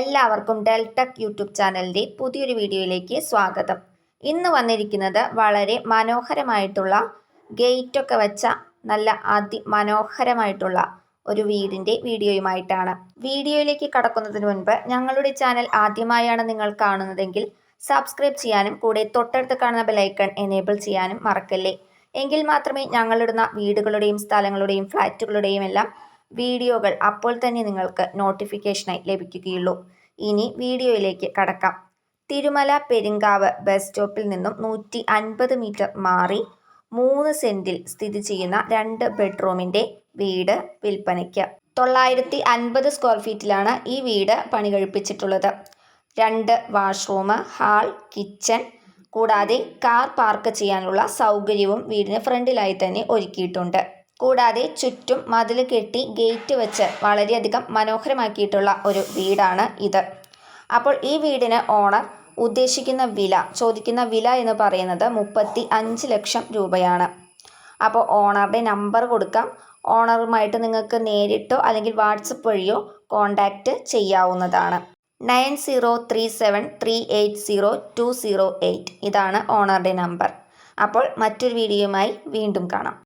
എല്ലാവർക്കും Deltech YouTube ചാനലിന്റെ പുതിയൊരു വീഡിയോയിലേക്ക് സ്വാഗതം. ഇന്ന് വന്നിരിക്കുന്നത് വളരെ മനോഹരമായിട്ടുള്ള ഗേറ്റൊക്കെ വെച്ച നല്ല അതി മനോഹരമായിട്ടുള്ള ഒരു വീടിന്റെ വീഡിയോയുമായിട്ടാണ്. വീഡിയോയിലേക്ക് കടക്കുന്നതിന് മുൻപ് ഞങ്ങളുടെ ചാനൽ ആദ്യമായാണ് നിങ്ങൾ കാണുന്നതെങ്കിൽ സബ്സ്ക്രൈബ് ചെയ്യാനും കൂടെ തൊട്ടടുത്ത് കാണുന്ന ബെലൈക്കൺ എനേബിൾ ചെയ്യാനും മറക്കല്ലേ? എങ്കിൽ മാത്രമേ ഞങ്ങളിടുന്ന വീടുകളുടെയും സ്ഥലങ്ങളുടെയും ഫ്ലാറ്റുകളുടെയും എല്ലാം വീഡിയോകൾ അപ്പോൾ തന്നെ നിങ്ങൾക്ക് നോട്ടിഫിക്കേഷനായി ലഭിക്കുകയുള്ളൂ. ഇനി വീഡിയോയിലേക്ക് കടക്കാം. തിരുമല പെരിങ്കാവ് ബസ് സ്റ്റോപ്പിൽ നിന്നും നൂറ്റി അൻപത് മീറ്റർ മാറി മൂന്ന് സെന്റിൽ സ്ഥിതി ചെയ്യുന്ന രണ്ട് ബെഡ്റൂമിന്റെ വീട് വിൽപ്പനയ്ക്ക്. തൊള്ളായിരത്തി അൻപത് സ്ക്വയർ ഫീറ്റിലാണ് ഈ വീട് പണി കഴിപ്പിച്ചിട്ടുള്ളത് രണ്ട് വാഷ്റൂം ഹാൾ കിച്ചൺ കൂടാതെ കാർ പാർക്ക് ചെയ്യാനുള്ള സൗകര്യവും വീടിന് ഫ്രണ്ടിലായി തന്നെ ഒരുക്കിയിട്ടുണ്ട്. കൂടാതെ ചുറ്റും മതിൽ കെട്ടി ഗേറ്റ് വെച്ച് വളരെയധികം മനോഹരമാക്കിയിട്ടുള്ള ഒരു വീടാണ് ഇത്. അപ്പോൾ ഈ വീടിന് ഓണർ ഉദ്ദേശിക്കുന്ന വില ചോദിക്കുന്ന വില എന്ന് പറയുന്നത് മുപ്പത്തി അഞ്ച് ലക്ഷം രൂപയാണ്. അപ്പോൾ ഓണറുടെ നമ്പർ കൊടുക്കാം. ഓണറുമായിട്ട് നിങ്ങൾക്ക് നേരിട്ടോ അല്ലെങ്കിൽ വാട്സപ്പ് വഴിയോ കോണ്ടാക്റ്റ് ചെയ്യാവുന്നതാണ്. Nine zero three seven three eight zero two zero eight ഇതാണ് ഓണറുടെ നമ്പർ. അപ്പോൾ മറ്റൊരു വീഡിയോയുമായി വീണ്ടും കാണാം.